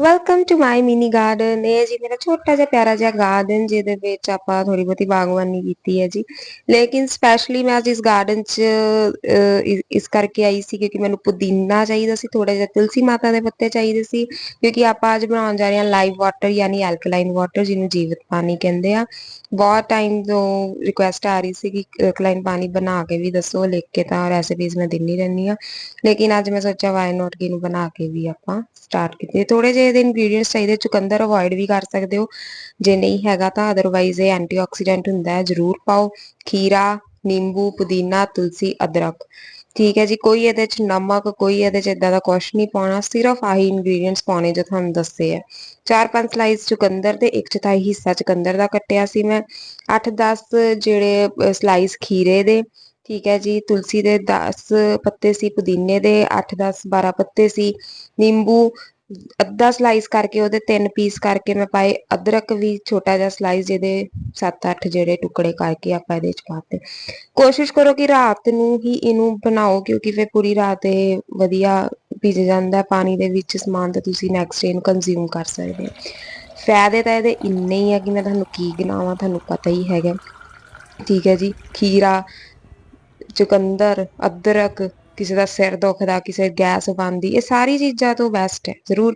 Welcome to my mini garden ਇਹ ਜੀ ਮੇਰਾ ਛੋਟਾ ਜਿਹਾ ਪਿਆਰਾ ਜਿਹਾ ਗਾਰਡਨ ਜਿਹਦੇ ਵਿੱਚ ਆਪਾਂ ਥੋੜੀ ਬਹੁਤੀ ਬਾਗਬਾਨੀ ਕੀਤੀ ਹੈ ਜੀ। ਲੇਕਿਨ ਸਪੈਸ਼ਲੀ ਮੈਂ ਅੱਜ ਇਸ ਗਾਰਡਨ 'ਚ ਇਸ- ਕਰਕੇ ਆਈ ਸੀ ਕਿਉਂਕਿ ਮੈਨੂੰ ਪੁਦੀਨਾ ਚਾਹੀਦਾ ਸੀ ਥੋੜਾ ਜਿਹਾ ਤੁਲਸੀ ਮਾਤਾ ਦੇ ਪੱਤੇ ਚਾਹੀਦੇ ਸੀ। ਕਿਉਂਕਿ ਆਪਾਂ ਅੱਜ ਬਣਾਉਣ ਜਾ ਰਹੇ ਹਾਂ ਲਾਈਵ ਵਾਟਰ ਯਾਨੀ ਐਲਕਲਾਈਨ ਵਾਟਰ ਜਿਹਨੂੰ ਜੀਵਤ ਪਾਣੀ ਕਹਿੰਦੇ ਆ। ਬਹੁਤ ਟਾਈਮ ਤੋਂ ਰਿਕੁਐਸਟ ਆ ਰਹੀ ਸੀ ਕਿ ਐਲਕਲਾਈਨ ਪਾਣੀ ਬਣਾ ਕੇ ਵੀ ਦੱਸੋ, ਲਿਖ ਕੇ ਤਾਂ ਰੈਸਿਪੀਜ਼ ਮੈਂ ਦਿੰਨੀ ਰਹਿੰਦੀ ਆ ਲੇਕਿਨ ਅੱਜ ਮੈਂ ਸੋਚਿਆ ਵਾਈ ਨਾਟ ਕਿ ਇਹਨੂੰ ਬਣਾ ਕੇ ਵੀ ਆਪਾਂ ਸਟਾਰਟ ਕੀਤੀ। ਥੋੜੇ ਜਿਹੇ ਦੇ ਇੰਗਰੀਡੀਅੰਟਸ ਚਾਹੀਦੇ, ਚੁਕੰਦਰ ਅਵੋਇਡ ਵੀ ਕਰ ਸਕਦੇ ਹੋ। ਜੇ ਨਹੀਂ ਹੈਗਾ ਤਾਂ ਅਦਰਵਾਈਜ਼ ਇਹ ਐਂਟੀਆਕਸੀਡੈਂਟ ਹੁੰਦਾ ਹੈ, ਜ਼ਰੂਰ ਪਾਓ। ਖੀਰਾ, ਨਿੰਬੂ, ਪੁਦੀਨਾ, ਤੁਲਸੀ, ਅਦਰਕ। ਠੀਕ ਹੈ ਜੀ, ਕੋਈ ਇਹਦੇ ਚ ਨਮਕ, ਕੋਈ ਇਹਦੇ ਚ ਇਦਾਂ ਦਾ ਕੁਝ ਨਹੀਂ ਪਾਉਣਾ, ਸਿਰਫ ਆਹੀ ਇੰਗਰੀਡੀਅੰਟਸ ਪਾਉਣੇ ਜੋ ਤੁਹਾਨੂੰ ਦੱਸੇ ਆ। ਚਾਰ ਪੰਜ ਸਲਾਈਸ ਚੁਕੰਦਰ ਦੇ, ਇੱਕ ਚੌਥਾਈ ਹਿੱਸਾ ਚੁਕੰਦਰ ਦਾ ਕੱਟਿਆ ਸੀ ਮੈਂ। 8-10 ਜਿਹੜੇ ਸਲਾਈਸ ਖੀਰੇ ਦੇ, ਠੀਕ ਹੈ ਜੀ। ਤੁਲਸੀ ਦੇ 10 ਪੱਤੇ ਸੀ, ਪੁਦੀਨੇ ਦੇ 8-10 12 ਪੱਤੇ ਸੀ। ਨਿੰਬੂ ਅੱਧਾ ਸਲਾਈਸ ਕਰਕੇ ਉਹਦੇ ਤਿੰਨ ਪੀਸ ਕਰਕੇ ਮੈਂ ਪਾਏ, ਅਦਰਕ ਵੀ ਛੋਟਾ ਜਿਹਾ ਸਲਾਈਸ ਜਿਹਦੇ 7-8 ਜਿਹੜੇ ਟੁਕੜੇ ਕਰਕੇ ਆਪਾਂ ਇਹਦੇ ਚ ਪਾਤੇ। ਕੋਸ਼ਿਸ਼ ਕਰੋ ਕਿ ਰਾਤ ਨੂੰ ਹੀ ਇਹਨੂੰ ਬਣਾਓ, ਕਿਉਂਕਿ ਫਿਰ ਪੂਰੀ ਰਾਤ ਇਹ ਵਧੀਆ ਭਿੱਜ ਜਾਂਦਾ ਪਾਣੀ ਦੇ ਵਿੱਚ ਸਮਾਨ ਤਾਂ ਤੁਸੀਂ ਨੈਕਸਟ ਡੇ ਨੂੰ ਕੰਜ਼ਿਊਮ ਕਰ ਸਕਦੇ ਹੋ। ਫਾਇਦੇ ਤਾਂ ਇਹਦੇ ਇੰਨੇ ਹੀ ਆ ਕਿ ਮੈਂ ਤੁਹਾਨੂੰ ਕੀ ਗਿਣਾਵਾਂ, ਤੁਹਾਨੂੰ ਪਤਾ ਹੀ ਹੈਗਾ। ਠੀਕ ਹੈ ਜੀ, ਖੀਰਾ, ਚੁਕੰਦਰ, ਅਦਰਕ ਕਿਸੇ ਦਾ ਸਿਰ ਦੁਖਦਾ ਕਿਸੇ ਗੈਸ ਬਣਦੀ ਇਹ ਸਾਰੀ ਚੀਜ਼ਾਂ ਤੋਂ ਬੈਸਟ ਹੈ ਜ਼ਰੂਰ